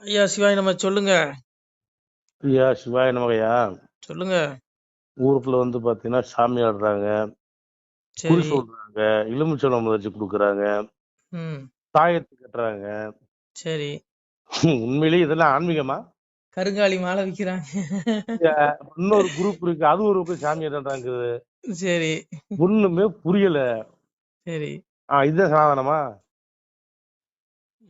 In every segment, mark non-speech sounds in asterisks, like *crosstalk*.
ஐயா சிவாய் நம்ம சொல்லுங்க. ஐயா சிவாய நமகையா சொல்லுங்க. ஊருக்குள்ள வந்து பாத்தீங்கன்னா சாமி ஆடுறாங்க. குறி சொல்றாங்க. எலுமிச்சம்பழம் வச்சு கொடுக்குறாங்க. தாயத்து கட்டுறாங்க. சரி. உண்மையிலேயே இதெல்லாம் ஆன்மீகமா? கருங்காலி மாலை விக்கிறாங்க. இன்னொரு குரூப் இருக்கு. அது ஒரு பக்கம் சாமி ஆடுறாங்க சரி. ஒண்ணுமே புரியல. சரி. ஆஹ் இதுதான் சனாதனமா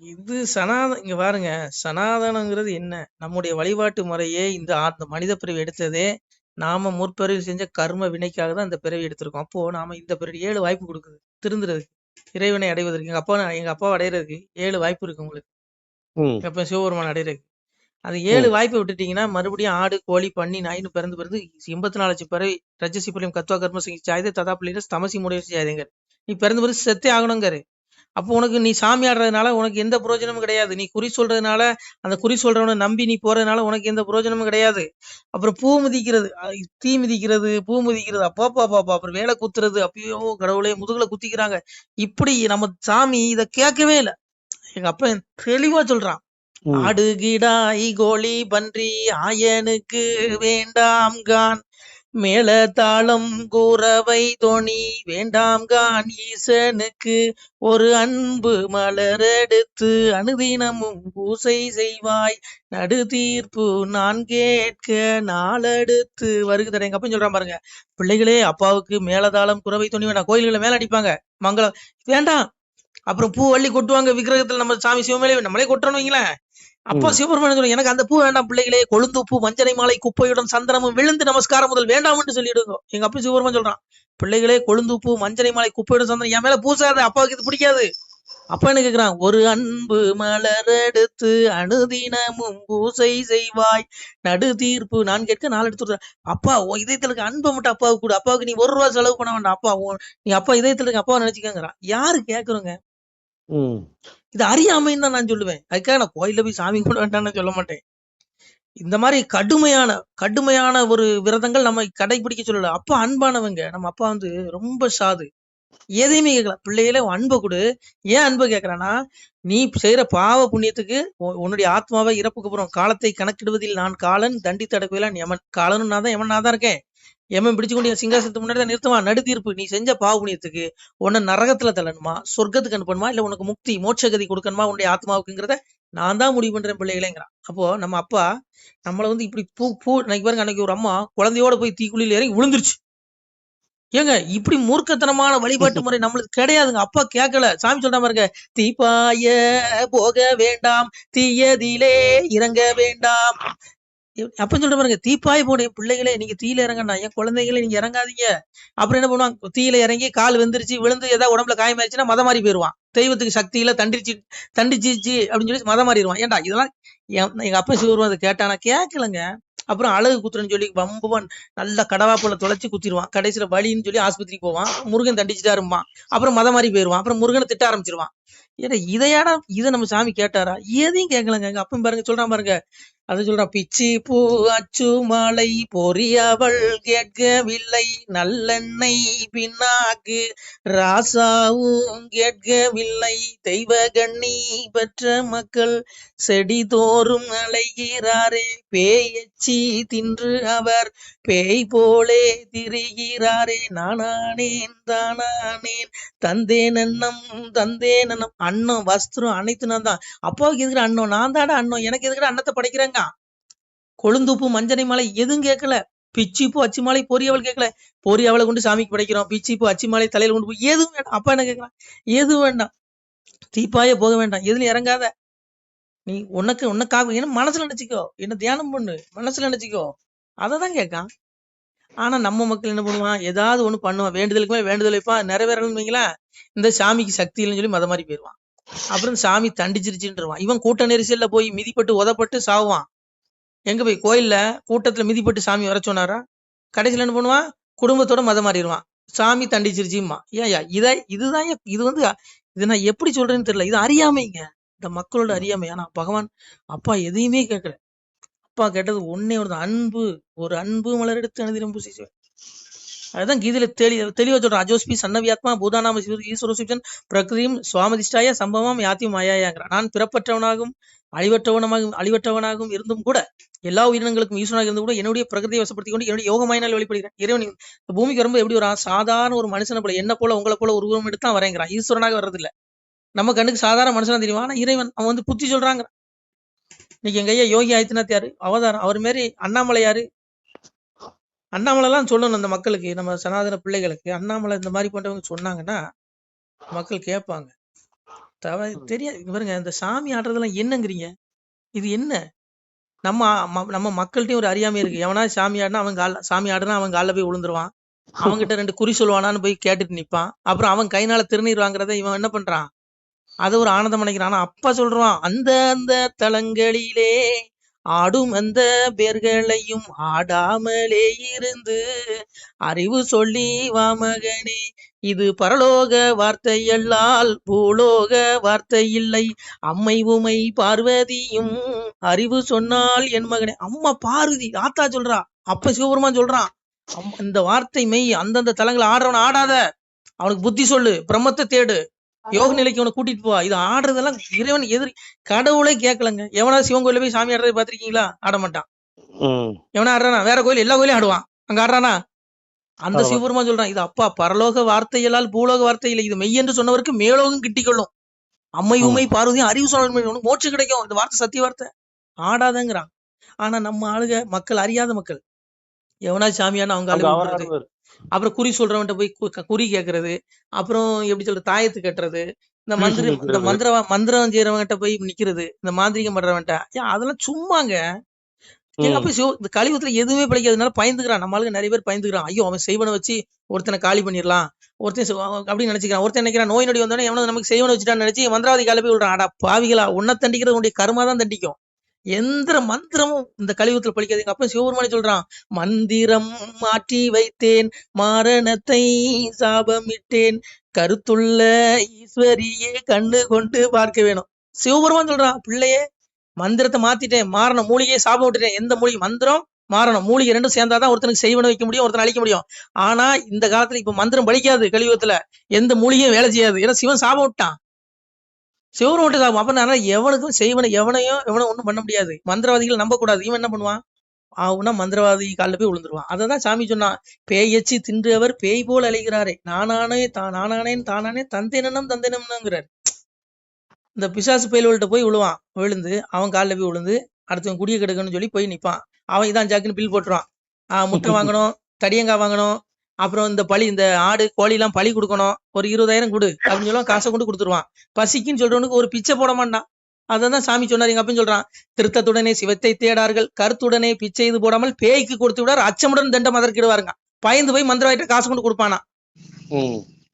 இது சனாதன இங்க பாருங்க. சனாதனங்கிறது என்ன? நம்முடைய வழிபாட்டு முறையே இந்த ஆ- இந்த மனித பிறவி எடுத்ததே நாம முற்பிறவி செஞ்ச கர்ம வினைக்காக தான் இந்த பிறவி எடுத்திருக்கோம். அப்போ நாம இந்த பிறவி ஏழு வாய்ப்பு கொடுக்குது. திருந்துறதுக்கு இறைவனை அடைவதற்கு. எங்க அப்பா எங்க அப்பா அடையிறதுக்கு ஏழு வாய்ப்பு இருக்கு உங்களுக்கு. அப்பா சிவபெருமான் அடையிறதுக்கு. அது ஏழு வாய்ப்பை விட்டுட்டீங்கன்னா மறுபடியும் ஆடு கோழி பன்னி நாயின்னு பிறந்து பிறந்து எண்பத்தி நாலு லட்சம் பிறவி ரஜசி புலியம் கத்வா கர்ம சிங்கி சாயுத ததா பிள்ளைங்க தமசி முடிவு செய்யாதீங்க. நீ பிறந்து பிறந்து செத்தே ஆகணுங்காரு அப்போ உனக்கு நீ சாமி ஆடுறதுனால உனக்கு எந்த பிரயோஜனமும் கிடையாது. நீ குறி சொல்றதுனால அந்த குறி சொல்றவனை நம்பி நீ போறதுனால உனக்கு எந்த பிரயோஜனமும் கிடையாது. அப்புறம் பூ மிதிக்கிறது தீ மிதிக்கிறது பூ மிதிக்கிறது அப்பா பாப்பா அப்புறம் வேலை குத்துறது அப்பயோ கடவுளே முதுகுல குத்திக்கிறாங்க. இப்படி நம்ம சாமி இத கேட்கவே இல்லை. எங்க அப்பா தெளிவா சொல்றான். ம் ஆடு கிடாய் கோழி பன்றி ஆயனுக்கு வேண்டாம் கான். மேல தாளம் கூறவை தோணி வேண்டாம் கான் ஈசனுக்கு ஒரு அன்பு மலரெடுத்து அனுதினமும் பூசை செய்வாய். நடு தீர்ப்பு நான் கேட்க நாளெடுத்து. வருகுதட எங்க சொல்றான் பாருங்க. பிள்ளைகளே அப்பாவுக்கு மேலதாளம் குறவை துணி வேண்டாம். கோயில்களை மேல அடிப்பாங்க. மங்களம். வேண்டாம். அப்புறம் பூ வள்ளி கொட்டுவாங்க விக்கிரகத்துல நம்ம சாமி சிவமேலே நம்மளே கொட்டணும் வைங்களேன். அப்பா சிவபெருமான் எனக்கு அந்த பூ வேண்டாம் பிள்ளைகளே கொழுந்து பூ மஞ்சனை மாலை குப்பையுடன் சந்தனமும் விழுந்து நமஸ்காரம் முதல் வேண்டாம் என்று சொல்லிடுங்க. எங்க அப்பா சிவபெருமான் சொல்றான் பிள்ளைகளே கொழுந்து பூ மஞ்சனை மாலை குப்பையுடன் சந்தனம் என் மேல பூசாத அப்பாவுக்கு இது பிடிக்காது. அப்பா என்ன கேக்குறான்? ஒரு அன்பு மலரெடுத்து அனுதினமும் பூசை செய்வாய். நடு தீர்ப்பு நான் கேட்க நாள் எடுத்து. அப்பா இதயத்துல இருக்க அன்பை மட்டும் அப்பாவுக்கு கொடு. அப்பாவுக்கு நீ ஒரு ரூபா செலவு பண்ண வேண்டாம். அப்பா நீ அப்பா இதயத்துல இருக்க அப்பாவை நினைச்சுக்கங்கிறான். யாரு கேக்குறோங்க? இது அறியாமைன்னு தான் நான் சொல்லுவேன். அதுக்காக நான் கோயில போய் சாமி கும்பிட வேண்டாம்னு சொல்ல மாட்டேன். இந்த மாதிரி கடுமையான கடுமையான ஒரு விரதங்கள் நம்ம கடைபிடிக்க சொல்லல. அப்பா அன்பானவங்க. நம்ம அப்பா வந்து ரொம்ப சாது. எதையுமே கேட்கல பிள்ளைகளே அன்பை கொடு. ஏன் அன்பை கேட்கறானா நீ செய்யற பாவ புண்ணியத்துக்கு உன்னுடைய ஆத்மாவை இறப்புக்கு அப்புறம் காலத்தை கணக்கிடுவதில் நான் காலன் தண்டி தடக்குவேலான் யமன். காலனும் நான் தான் யமன் நான் தான் இருக்கேன். எம்மன் பிடிச்சு கொண்டு என் சிங்காசனத்துக்கு முன்னாடி தான் நிறுத்துவான்? நடு தீர்ப்பு நீ செஞ்ச பாவுனியத்துக்கு உன்ன உன்னை நரகத்துல தள்ளணுமா? சொர்க்கத்துக்கு அனுப்பணுமா? இல்ல உனக்கு முக்தி மோட்சகதி கொடுக்கணுமா? உன்னுடைய ஆத்மாவுக்குங்கிறத நான் தான் முடிவு பண்றேன் பிள்ளைகளேங்கிறான். அப்போ நம்ம அப்பா நம்மள வந்து இப்படி பூ பூ அன்னைக்கு பாருங்க அன்னைக்கு ஒரு அம்மா குழந்தையோட போய் தீக்குழியில் இறங்கி விழுந்துருச்சு. ஏங்க இப்படி மூர்க்கத்தனமான வழிபாட்டு முறை நம்மளுக்கு கிடையாதுங்க. அப்பா கேட்கல. சாமி சொல்ற பாருங்க தீப்பாய போக வேண்டாம் தீயதிலே இறங்க வேண்டாம். அப்ப சொல்ற பாருங்க தீப்பாய போன பிள்ளைகளே நீங்க தீயில இறங்கண்ணா என் குழந்தைங்களே நீங்க இறங்காதீங்க. அப்புறம் என்ன பண்ணுவாங்க? தீயில இறங்கி கால் வெந்துருச்சு விழுந்து ஏதாவது உடம்புல காயமாயிருச்சுன்னா மத மாதிரி போயிருவான். தெய்வத்துக்கு சக்தியில தண்டிச்சு தண்டிச்சிச்சு அப்படின்னு சொல்லி மதம் மாறிடுவான். ஏன்டா இதெல்லாம் எங்க அப்பா சிவருவம் அதை கேட்டானா கேட்கலங்க அப்புறம் அழகு குத்துறன்னு சொல்லி வம்புவான் நல்ல கடவாப்புல தொலைச்சு குத்திடுவான். கடைசியில வலின்னு சொல்லி ஆஸ்பத்திரிக்கு போவான். முருகன் தண்டிச்சுட்டாரும்பான் அப்புறம் மதம் மாறி போயிருவான். அப்புறம் முருகனை திட்ட ஆரம்பிச்சிருவான். ஏன்னா இதையாடா இதை நம்ம சாமி கேட்டாரா? எதையும் கேட்கலங்க எங்க அப்பன் பாருங்க சொல்றான் பாருங்க அது சொல்றான் பிச்சி பூ அச்சு மாலை பொறியவள் கேட்கவில்லை. நல்லெண்ணெய் பின்னாக்கு ராசாவும் கேட்கவில்லை. தெய்வ கண்ணி பெற்ற மக்கள் செடி தோறும் அலைகிறாரே பேயச்சி தின்று அவர் பேய் போலே திரிகிறாரே. நானானேன் தானானேன். தந்தேன் அன்னம் தந்தேன் அண்ணம் அன்னம் வஸ்திரம் அனைத்து நான் தான். அப்பாவுக்கு எதுக்குற அன்னம்? நான் தாடா அன்னம். எனக்கு எதுக்குற அன்னத்தை படைக்கிறாங்க? கொழுந்துப்பு மஞ்சனை மாலை எதுவும் கேட்கல. பிச்சிப்பு அச்சு மாலை பொரியவள் கேட்கல. பொரியவளை கொண்டு சாமிக்கு படைக்கிறோம். பிச்சிப்பு அச்சு மாலை தலையில கொண்டு போய். எதுவும் வேண்டாம். அப்பா என்ன கேட்கலாம் எதுவும் வேண்டாம். தீப்பாய போக வேண்டாம். எதுல இறங்காத. நீ உனக்கு உனக்காக என்ன மனசுல நினைச்சுக்கோ. என்ன தியானம் பண்ணு. மனசுல நினைச்சுக்கோ. அதை தான் கேட்கான். ஆனா நம்ம மக்கள் என்ன பண்ணுவான்? ஏதாவது ஒண்ணு பண்ணுவான். வேண்டுதலுக்கு மேல வேண்டுதல் வைப்பான் நிறைவேறணும்னு வைங்களேன் இந்த சாமிக்கு சக்தி இல்லைன்னு சொல்லி மத மாதிரி போயிடுவான் அப்புறம் சாமி தண்டிச்சிருச்சுன்றவான். இவன் கூட்ட நெரிசல்ல போய் மிதிப்பட்டு உதப்பட்டு சாவான் எங்க போய் கோயில்ல கூட்டத்துல மிதிப்பட்டு சாமி வர சொன்னாரா? கடைசியில என்ன பண்ணுவான்? குடும்பத்தோட மதம் மாறிடுவான். சாமி தண்டிச்சிருச்சுமா ஏயா இதை இதுதான் ஏன் இது வந்து இது நான் எப்படி சொல்றேன்னு தெரியல. இது அறியாமைங்க. இந்த மக்களோட அறியாமை. ஆனா பகவான் அப்பா எதையுமே கேட்கல அப்பா கேட்டது ஒன்னே ஒரு அன்பு. ஒரு அன்பு மலர் எடுத்து அனுதினம் பூசி செய்வார். அதுதான் கீதையில தெளி தெளிவா சொல்றான். அஜோஸ்பி சன்னவியாத்மா பூதானாம சிவ ஈஸ்வர சிவன் பிரகிருதியும் சுவாமதிஷ்டாய சம்பவம் யாத்தியும் மாயாயாங்கிறான். நான் பிறப்பற்றவனாகும். அழிவற்றவனமாக அழிவற்றவனாகவும் இருந்தும் கூட எல்லா உயிரினங்களுக்கும் ஈஸ்வனாக இருந்தும் கூட என்னுடைய பிரகதியை வசப்படுத்தி கொண்டு என்னுடைய யோகமாயினால் வெளிப்படுகிறேன். இறைவன் இந்த பூமிக்கு வரும்போது எப்படி ஒரு சாதாரண ஒரு மனுஷனை போல என்ன போல உங்களை போல ஒரு உருவம் எடுத்து தான் வரேங்கிறான் ஈஸ்வரனாக வர்றதில்ல. நம்ம கண்ணுக்கு சாதாரண மனுஷனா தெரியும்? ஆனா இறைவன் அவன் வந்து புத்தி சொல்றாங்க இன்னைக்கு எங்க ஐயா யோகி ஆதித்யநாத் யாரு? அவதாரம். அவர் மாரி அண்ணாமலை யாரு? அண்ணாமலைலாம் சொல்லணும் அந்த மக்களுக்கு நம்ம சனாதன பிள்ளைகளுக்கு. அண்ணாமலை இந்த மாதிரி போன்றவங்க சொன்னாங்கன்னா மக்கள் கேட்பாங்க. தவ தெரியாது இங்க பாருங்க இந்த சாமி ஆடுறதெல்லாம் என்னங்கிறீங்க? இது என்ன? நம்ம ம- நம்ம மக்கள்கிட்டயும் ஒரு அறியாமை இருக்கு. எவனா சாமி ஆடினா அவன் கால சாமி ஆடுனா அவன் காலில் போய் விழுந்துருவான். அவன்கிட்ட ரெண்டு குறி சொல்லுவானான்னு போய் கேட்டுட்டு நிப்பான். அப்புறம் அவன் கைனால திருநீர் வாங்குறத இவன் என்ன பண்றான்? அதை ஒரு ஆனந்தம் நினைக்கிறான் ஆனா அப்பா சொல்றான் அந்த அந்த தலங்களிலே ஆடும் அந்த பேர்களையும் ஆடாமலே இருந்து அறிவு சொல்லி வா மகனே. இது பரலோக வார்த்தையல்லால் பூலோக வார்த்தை இல்லை அம்மை உமை பார்வதியும் அறிவு சொன்னால் என் மகனே. அம்மா பார்வதி ஆத்தா சொல்றா. அப்ப சிவபெருமான் சொல்றான் இந்த வார்த்தை மெய் அந்தந்த தலங்களை ஆடுறவன் ஆடாத. அவனுக்கு புத்தி சொல்லு பிரம்மத்தை தேடு. யோக நிலைக்கு அவனை கூட்டிட்டு போ இது ஆடுறதெல்லாம் இறைவன் எதிரி கடவுளே கேட்கலங்க. எவனா சிவன் கோயில போய் சாமி ஆடுறதை பாத்திருக்கீங்களா ஆட மாட்டான். எவனா ஆடுறானா? வேற கோயில் எல்லா கோயிலும் ஆடுவான். அங்க ஆடுறானா? அந்த ஆமா. சிவபெருமான் சொல்றான் இது அப்பா பரலோக வார்த்தையலால் பூலோக வார்த்தை இல்லை இது மெய் என்று சொன்னவருக்கு மேலோகம் கிட்டிக்கொள்ளும். அம்மை. உமை பார்வதியும் அறிவு உனக்கு மோட்சம் கிடைக்கும் இந்த வார்த்தை சத்திய வார்த்தை. ஆடாதங்கிறான். ஆனா நம்ம ஆளுக மக்கள் அறியாத மக்கள். எவனா சாமியான அவங்க அங்க ஆளு அவர் விடுறது ஆடுவார் அப்புறம் குறி சொல்றவன்ட்ட போய் குறி கேக்குறது. அப்புறம் எப்படி சொல்றது தாயத்து கட்டுறது. இந்த பூசு மந்திரம் இந்த. மந்திர மந்திரம் செய்யறவன்கிட்ட போய் நிக்கிறது. இந்த மாந்திரிகம் பண்றவன்ட்ட. ஏன் அதெல்லாம் சும்மாங்க. எங்க. அப்பா சிவ இந்த கலியுகத்துல எதுவுமே பிழைக்காதனால பயந்துக்கிறான். நம்ம ஆளுங்க நிறைய பேர் பயந்துக்கிறான். ஐயோ அவன் செய்வனை வச்சு ஒருத்தனை காலி பண்ணிடலாம். ஒருத்தன் அப்படின்னு நினைச்சுக்கிறான். ஒருத்தன் நினைக்கிறான் நோய் நொடி வந்தோடனே எவனோ நமக்கு செய்வனை வச்சுட்டான்னு நினைச்சு மந்திரவாதி கால போய் விடுறான். அடா பாவிகளா உன்னை தண்டிக்கிறது உன்னுடைய கர்மா தான் தண்டிக்கும். எந்த மந்திரமும் இந்த கலியுகத்துல பழிக்காது எங்க அப்பா சிவபெருமானே சொல்றான் மந்திரம் மாற்றி வைத்தேன் மாரணத்தை சாபமிட்டேன். கருத்துள்ள ஈஸ்வரியே கண்ணு கொண்டு பார்க்க வேணும். சிவபெருமான் சொல்றான் பிள்ளையே மந்திரத்தை மாத்திட்டேன் மாறணும் மூலிகையை சாபம் விட்டுட்டேன். எந்த மூலிகை? மந்திரம் மாறணும். மூலிகை ரெண்டும் சேர்ந்தாதான் ஒருத்தனுக்கு செய்வன வைக்க முடியும் ஒருத்தனை அழிக்க முடியும். ஆனா இந்த காலத்துல இப்ப மந்திரம் பலிக்காது கலியுகத்துல. எந்த மூலிகையும் வேலை செய்யாது. ஏன்னா சிவன் சாபம் விட்டான். சிவன் விட்டு சாபம். அப்ப நான் எவனுக்கும் செய்வனை எவனையும் எவனும் ஒன்றும் பண்ண முடியாது. மந்திரவாதிகள் நம்ப கூடாது இவன் என்ன பண்ணுவான்? ஆகுனா மந்திரவாதி காலில் போய் விழுந்துருவான். அததான் சாமி சொன்னான். பேயச்சி தின்றவர் பேய் போல் அழைகிறாரே. நானானே தான் நானானேன் தானானே தந்தேனம் தந்தேனம்ங்கிறார் இந்த பிசாசு பயல்கள்ட்ட போய் விழுவான். விழுந்து அவன் காலில் போய் விழுந்து அடுத்தவன் குடிய கெடுக்கணும்னு சொல்லி போய் நிப்பான். அவன் இதான் ஜாக்குன்னு பில் போட்டுருவான். முட்டை வாங்கணும் தடியங்காய் வாங்கணும் அப்புறம் இந்த பழி இந்த ஆடு கோழி எல்லாம் பழி கொடுக்கணும். ஒரு இருபதாயிரம் கொடு அப்படின்னு சொல்லுவான். காசை கொண்டு கொடுத்துருவான். பசிக்குன்னு சொல்றவனுக்கு ஒரு பிச்சை போட மாட்டான். அதான் சாமி சொன்னார் எங்க அப்படின்னு சொல்றான். திருத்தத்துடனே சிவத்தை தேடார்கள் கருத்துடனே பிச்சை இது போடாமல் பேய்க்கு கொடுத்து விடார் அச்சமுடன் தண்டம் அதற்கிடுவாருங்க பயந்து போய் மந்திரவாயிட்ட காசு கொண்டு கொடுப்பானா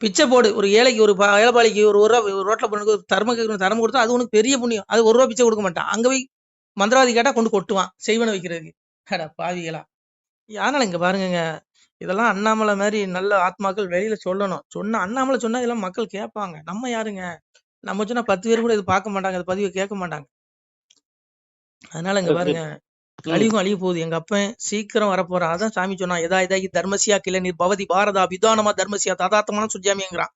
பிச்சை போடு. ஒரு ஏழைக்கு ஒரு ஏழைப்பாளிக்கு ஒரு ஒரு ரூபா ஒரு பொண்ணுக்கு ஒரு தர்ம கேட்கணும் தர்மம் கொடுத்தா அது உனக்கு பெரிய புண்ணியம். அது ஒரு ரூபா பிச்சை கொடுக்க மாட்டான். அங்க போய் மந்திரவாதி கேட்டா கொண்டு கொட்டுவான். செய்வன வைக்கிறதுக்கு. அட பாவிகளா. அதனால இங்க பாருங்கங்க. இதெல்லாம் அண்ணாமலை மாதிரி நல்ல ஆத்மாக்கள் வெளியில சொல்லணும். சொன்னா அண்ணாமலை சொன்னா இதெல்லாம் மக்கள் கேட்பாங்க. நம்ம யாருங்க? நம்ம சொன்னா பத்து பேர் கூட இது பார்க்க மாட்டாங்க. இந்த பதிவை கேட்க மாட்டாங்க. அதனால இங்க பாருங்க. அழிவும் அழிய போகுது. எங்க அப்பன் சீக்கிரம் வரப்போறான். அதான் சாமி சொன்னா எதா இதாகி தர்மசியா கிளை நீர் பவதி பாரதா விதானமா தர்மசியா ததாத்தமான சுஜாமிங்கிறான்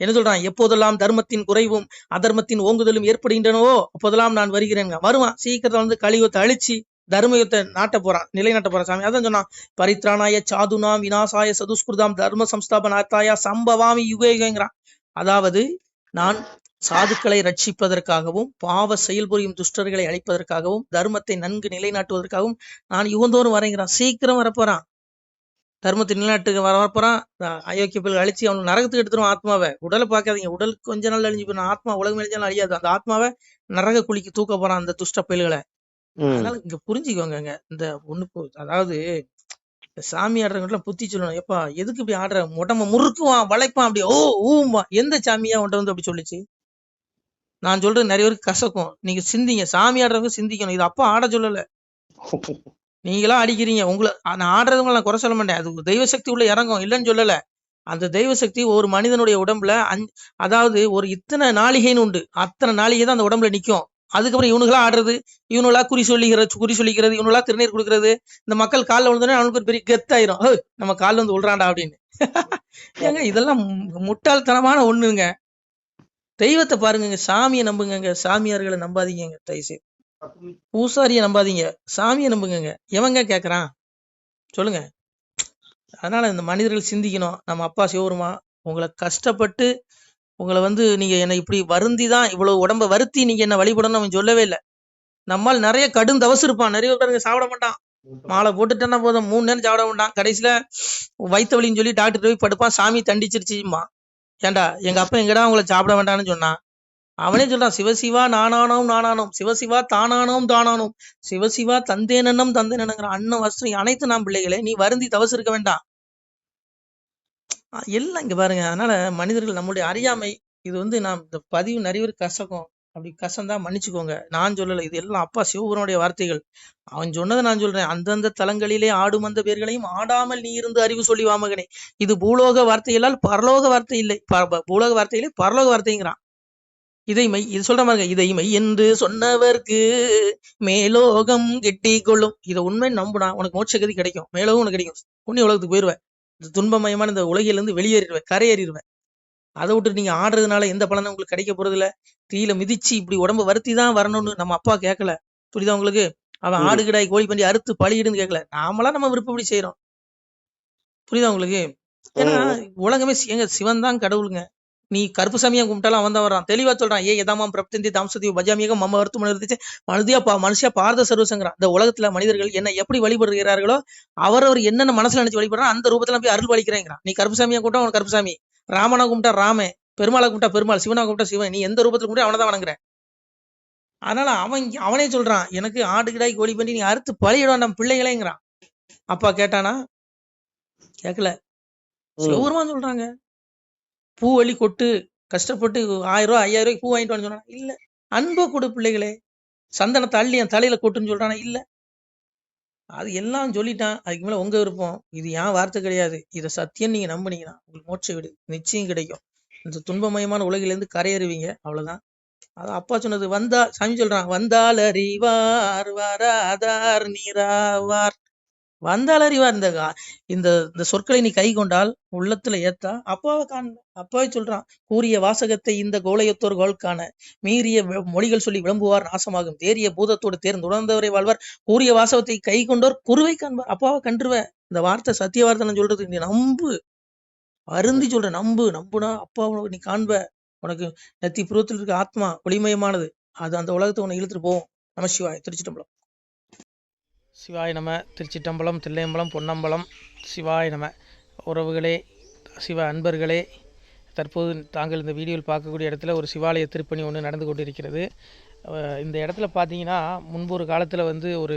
என்ன சொல்றான்? எப்போதெல்லாம் தர்மத்தின் குறைவும் அதர்மத்தின் ஓங்குதலும் ஏற்படுகின்றனவோ அப்போதெல்லாம் நான் வருகிறேன் வருவான். சீக்கிரத்துல வந்து கழிவத்தை அழிச்சு தர்மயுகத்தை நாட்ட போறான் நிலைநாட்ட போறான் சாமி. அதான் சொன்னான் பரித்ராணாய சாதுனாம் விநாசாய சதுஸ்கிருதாம் தர்ம சம்ஸ்தாபனாத்தாயா சம்பவாமி யுக அதாவது நான் சாதுக்களை ரட்சிப்பதற்காகவும் பாவ செயல் புரியும் துஷ்டர்களை அழிப்பதற்காகவும் தர்மத்தை நன்கு நிலைநாட்டுவதற்காகவும் நான் யுகந்தோறும் வரேங்கிறான் சீக்கிரம் வரப்போறான். தர்மத்தை நிலைநாட்டுக்கு வர வரப்போறான். அயோக்கிய பிள்ளை அழிச்சு அவனுக்கு நரகத்துக்கு எடுத்துருவான் ஆத்மாவை. உடலை பார்க்காதீங்க. உடல் கொஞ்ச நாள் அழிஞ்சு போயிடும். ஆத்மா உலகம் அழிஞ்சாலும் அழியாது. அந்த ஆத்மாவை நரக குழிக்கு தூக்க போறான் அந்த துஷ்ட பயல்களை. ம். அதனால இங்க புரிஞ்சுக்கோங்க இந்த ஒண்ணு அதாவது சாமி ஆடுறவங்கலாம் புத்தி சொல்லணும். எப்பா எதுக்கு இப்படி ஆடுற? உடம்ப முறுக்குவான் வளைப்பான் அப்படி ஓ ஊம்பா எந்த சாமியா உன்ட்ட வந்து அப்படி சொல்லுச்சு? நான் சொல்றது நிறைய பேருக்கு கசக்கும். நீங்க சிந்திங்க. சாமி ஆடுறவங்க சிந்திக்கணும். இது அப்பா ஆட சொல்லல. நீங்களா அடிக்கிறீங்க. உங்களை நான் ஆடுறவங்க நான் குறை சொல்ல மாட்டேன். அது தெய்வ சக்தி உள்ள இறங்கும். இல்லைன்னு சொல்லல. அந்த தெய்வ சக்தி ஒரு மனிதனுடைய உடம்புல அஞ் அதாவது ஒரு இத்தனை நாளிகைன்னு உண்டு. அத்தனை நாளிகை தான் அந்த உடம்புல நிற்கும் அதுக்கப்புறம் இவனுங்களா ஆடுறது இவனுங்களா குறி சொல்லிக்கிறது குறி சொல்லிக்கிறது இவனுங்களா திருநீர் கொடுக்கறது. இந்த மக்கள் காலில் விழுந்தோடனே அவனுக்கு ஒரு பெரிய கெத்தாயிரும். நம்ம காலில் வந்து விழுறாண்டா அப்படின்னு. *laughs* ஏங்க இதெல்லாம் முட்டாள்தனமான ஒண்ணுங்க. தெய்வத்தை பாருங்கங்க சாமியை நம்புங்கங்க. சாமியார்களை நம்பாதீங்க தயவுசெய்து. பூசாரிய நம்பாதீங்க. சாமியை நம்புங்கங்க. எவங்க கேட்குறான் சொல்லுங்க. அதனால இந்த மனிதர்கள் சிந்திக்கணும். நம்ம அப்பா சிவருமா உங்களை கஷ்டப்பட்டு உங்களை வந்து நீங்க என்னை இப்படி வருந்தி தான் இவ்வளவு உடம்ப வருத்தி நீங்க என்ன வழிபடணும் அவன் சொல்லவே இல்லை. நம்மால் நிறைய கடும் தவசு இருப்பான். நிறைய பேருங்க சாப்பிட மாட்டான். மாலை போட்டுட்டேன்னா போதும். மூணு நேரம் சாப்பிட மாட்டான். கடைசியில வயிற்று வலின்னு சொல்லி டாக்டர் போய் படுப்பான். சாமி தண்டிச்சிருச்சுமா ஏன்டா எங்க அப்பா எங்கடா உங்களை சாப்பிட வேண்டாம்னு சொன்னான் அவனே சொல்றான் சிவசிவா நானானோம் நானானோம். சிவசிவா தானானோம் தானானோம். சிவசிவா தந்தேனன்னம் தந்தேனங்கிற அண்ணன் வஸ்திரம் அனைத்து நாம் பிள்ளைகளே நீ வருந்தி தவசு இருக்க வேண்டாம். எல்லாம் இங்க பாருங்க அதனால மனிதர்கள் நம்முடைய அறியாமை இது வந்து நாம் இந்த பதிவு நிறைய பேர் கசக்கும். அப்படி கசந்தா மன்னிச்சுக்கோங்க. நான் சொல்லலை. இது எல்லாம் அப்பா சிவபுரனுடைய வார்த்தைகள். அவன் சொன்னதை நான் சொல்றேன். அந்தந்த தலங்களிலே ஆடும் அந்த பேர்களையும் ஆடாமல் நீ இருந்து அறிவு சொல்லி வாமகனே இது பூலோக வார்த்தைகளால் பரலோக வார்த்தை இல்லை. ப- பூலோக வார்த்தையிலே பரலோக வார்த்தைங்கிறான். இதை மை இது சொல்ற மாதிரி இதை மை என்று சொன்னவர்க்கு மேலோகம் கெட்டி கொள்ளும் இதை உண்மை நம்புனா உனக்கு மோட்சகதி கிடைக்கும். மேலோகம் உனக்கு கிடைக்கும். புண்ணிய உலகத்துக்கு போயிருவேன் இந்த துன்பமயமான இந்த உலகிலிருந்து வெளியேறிடுவேன் கரையேறிடுவேன் அதை விட்டு நீங்க ஆடுறதுனால எந்த பலனும் உங்களுக்கு கிடைக்க போறது இல்ல தீயில மிதிச்சு இப்படி உடம்ப வருத்தி தான் வரணும்னு நம்ம அப்பா கேட்கல புரியுதா உங்களுக்கு? அவன். ஆடு கிடாய் கோழி பண்ணி அறுத்து பழியிடுன்னு கேட்கல நாமளா நம்ம விருப்பப்படி செய்யறோம் புரியுதா உங்களுக்கு? ஏன்னா உலகமே எங்க சிவன் தான் கடவுளுங்க. நீ கருப்பு சாமியா கும்பிட்டாலும் அவன் தான் வரான் தெளிவா சொல்றான் ஏ எதாமாம் பிரப்தந்தி தாம்சதி பஜாமியகம் மம்ம வருத்தம் இருந்துச்சு மனுதியா பா மனுஷியா பார்த்த சர்வசங்கிறான் இந்த உலகத்துல மனிதர்கள் என்ன எப்படி வழிபடுகிறார்களோ அவரவர் என்னென்ன மனசுல நினைச்சு வழிபடுறான் அந்த ரூபத்துல போய் அருள் வலிக்கிறேங்கிறான் நீ கருப்பு சாமியா கும்பிட்டா அவன் கருப்பு சாமி. ராமனா கும்பிட்டா ராமே. பெருமாளை கும்பிட்டா பெருமாள் சிவனா கும்பிட்டா சிவன் நீ எந்த ரூபத்துல கும்பிட்டா அவனை தான் வணங்குற அதனால அவன் அவனே சொல்றான் எனக்கு ஆடு கிடாய் கோழி பண்ணி நீ அறுத்து பழியிடும் நம்ம பிள்ளைகளேங்கிறான். அப்பா கேட்டானா கேட்கல சிவபெருமான் சொல்றாங்க பூ வழி கொட்டு கஷ்டப்பட்டு ஆயிரம் ரூபாய் ஐயாயிரம் ரூபாய்க்கு பூ வாங்கிட்டு வந்து சொன்னா இல்ல. அன்பை கொடு பிள்ளைகளே. சந்தனத்தை அள்ளி என் தலையில கொட்டுன்னு சொல்றானா இல்ல. அது எல்லாம் சொல்லிட்டான். அதுக்கு மேல உங்க விருப்பம். இது ஏன் வார்த்தை கிடையாது. இதை சத்தியம் நீங்க நம்புனீங்கன்னா உங்களுக்கு மோட்ச வீடு நிச்சயம் கிடைக்கும். இந்த துன்பமயமான உலகில இருந்து கரையேறுவீங்க. அவ்வளவுதான். அது அப்பா சொன்னது வந்தா சாமி சொல்றான் வந்தால் அறிவார் வராதார் நீராவார். வந்தால் அறிவார். இந்த இந்த இந்த சொற்களை நீ கை கொண்டால் உள்ளத்துல ஏத்தா அப்பாவை காண்ப அப்பாவே சொல்றான் கூறிய வாசகத்தை இந்த கோலையத்தோர் கோல் காண மீறிய மொழிகள் சொல்லி விளம்புவார் நாசமாகும். தேறிய பூதத்தோடு தேர்ந்து உணர்ந்தவரை வாழ்வார். கூறிய வாசகத்தை கை கொண்டோர் குருவை காண்பார். அப்பாவை கண்டுருவ இந்த வார்த்தை சத்திய வார்த்தை சொல்றது நீ நம்பு. அருந்தி சொல்ற நம்பு நம்புனா அப்பா உனக்கு நீ காண்ப. உனக்கு நெத்தி புருவத்தில் இருக்க ஆத்மா ஒளிமயமானது அது அந்த உலகத்தை உன்னை இழுத்துட்டு போவோம் நம சிவாய். திருச்சிட்டம்பலம். சிவாய் நம. திருச்சிட்டம்பலம் தில்லையம்பலம் பொன்னம்பலம். சிவாய் நம. உறவுகளே சிவ அன்பர்களே தற்போது தாங்கள் இந்த வீடியோவில் பார்க்கக்கூடிய இடத்துல ஒரு சிவாலய திருப்பணி ஒன்று நடந்து கொண்டிருக்கிறது. இந்த இடத்துல பார்த்தீங்கன்னா முன்பு ஒரு காலத்தில் வந்து ஒரு